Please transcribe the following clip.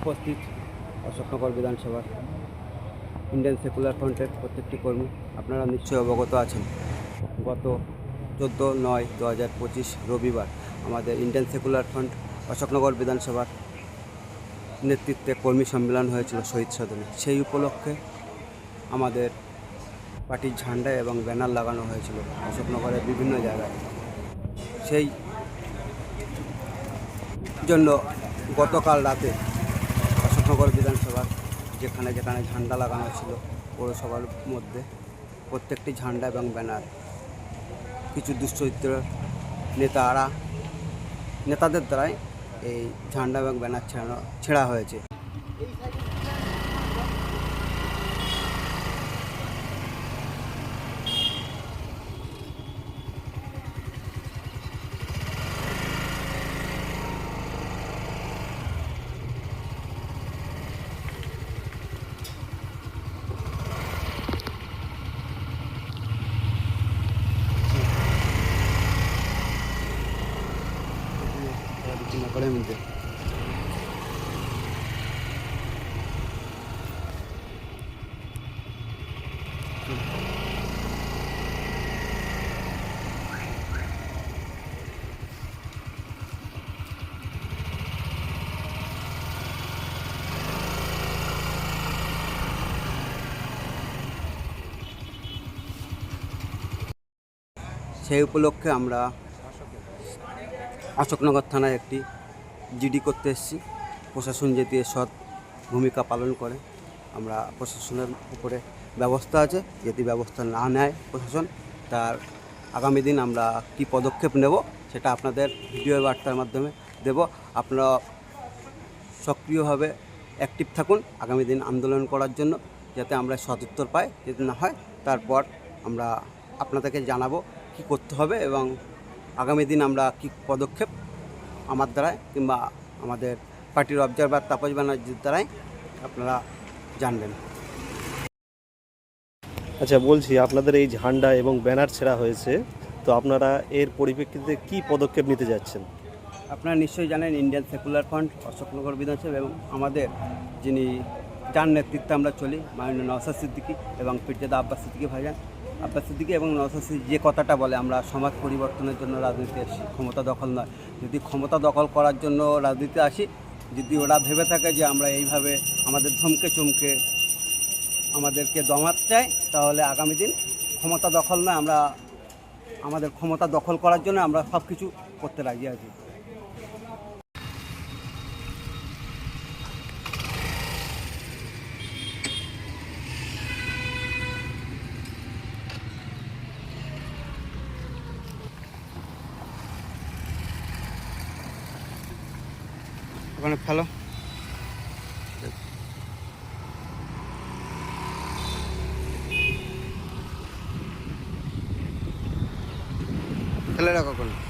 উপস্থিত অশোকনগর বিধানসভার Indian secular ফ্রন্টের প্রত্যেকটি কর্মী। আপনারা নিশ্চয়ই অবগত আছেন। গত চোদ্দ নয় দু হাজার পঁচিশ রবিবার আমাদের ইন্ডিয়ান সেকুলার ফ্রন্ট অশোকনগর বিধানসভার নেতৃত্বে কর্মী সম্মেলন হয়েছিল শহীদ সদনে। সেই উপলক্ষে আমাদের পার্টির ঝান্ডা এবং ব্যানার লাগানো হয়েছিল অশোকনগরের বিভিন্ন জায়গায়। সেই জন্য গতকাল রাতে অশোকনগর বিধানসভার যেখানে যেখানে ঝান্ডা লাগানো ছিল পৌরসভার মধ্যে, প্রত্যেকটি ঝান্ডা এবং ব্যানার, কিছু দুশ্চরিত্র নেতারা, নেতাদের দ্বারাই এই ঝান্ডা এবং ব্যানার ছেড়ানো, ছেঁড়া হয়েছে। করে মধ্যে সেই উপলক্ষে আমরা অশোকনগর থানায় একটি জিডি করতে এসেছি। প্রশাসন এর সৎ ভূমিকা পালন করে, আমরা প্রশাসনের উপরে ব্যবস্থা আছে। যদি ব্যবস্থা না নেয় প্রশাসন, তার আগামী দিন আমরা কি পদক্ষেপ নেব সেটা আপনাদের ভিডিও বার্তার মাধ্যমে দেব। আপনারা সক্রিয়ভাবে অ্যাক্টিভ থাকুন আগামী দিন আন্দোলন করার জন্য, যাতে আমরা সদুত্তর পাই। যদি না হয়, তারপর আমরা আপনাদেরকে জানাব কি করতে হবে এবং আগামী দিন আমরা কি পদক্ষেপ আমার দ্বারায় কিংবা আমাদের পার্টির অবজারভার তাপস ব্যানার্জির দ্বারাই আপনারা জানবেন। আচ্ছা বলছি আপনাদের এই ঝান্ডা এবং ব্যানার ছেঁড়া হয়েছে তো আপনারা এর পরিপ্রেক্ষিতে কি পদক্ষেপ নিতে যাচ্ছেন? আপনারা নিশ্চয়ই জানেন ইন্ডিয়ান সেকুলার ফ্রন্ট অশোকনগর বিধানসভা এবং আমাদের যিনি যার নেতৃত্বে আমরা চলি মাননীয় নওসাদ সিদ্দিকী এবং পিরজাদা আব্বাস সিদ্দিকী ভাইজান। আব্বাস সিদ্দিকী এবং নওসাদ সিদ্দিকী যে কথাটা বলে, আমরা সমাজ পরিবর্তনের জন্য রাজনীতি আসি, ক্ষমতা দখল নয়। যদি ক্ষমতা দখল করার জন্য রাজনীতি আসি, যদি ওরা ভেবে থাকে যে আমরা এইভাবে আমাদের ধমকে চমকে আমাদেরকে দমাতে চাই তাহলে আগামী দিন ক্ষমতা দখল নয়। আমরা আমাদের ক্ষমতা দখল করার জন্য আমরা সব কিছু করতে রাজি আছি। ওখানে ফেলো ফেলে রাখো ওখানে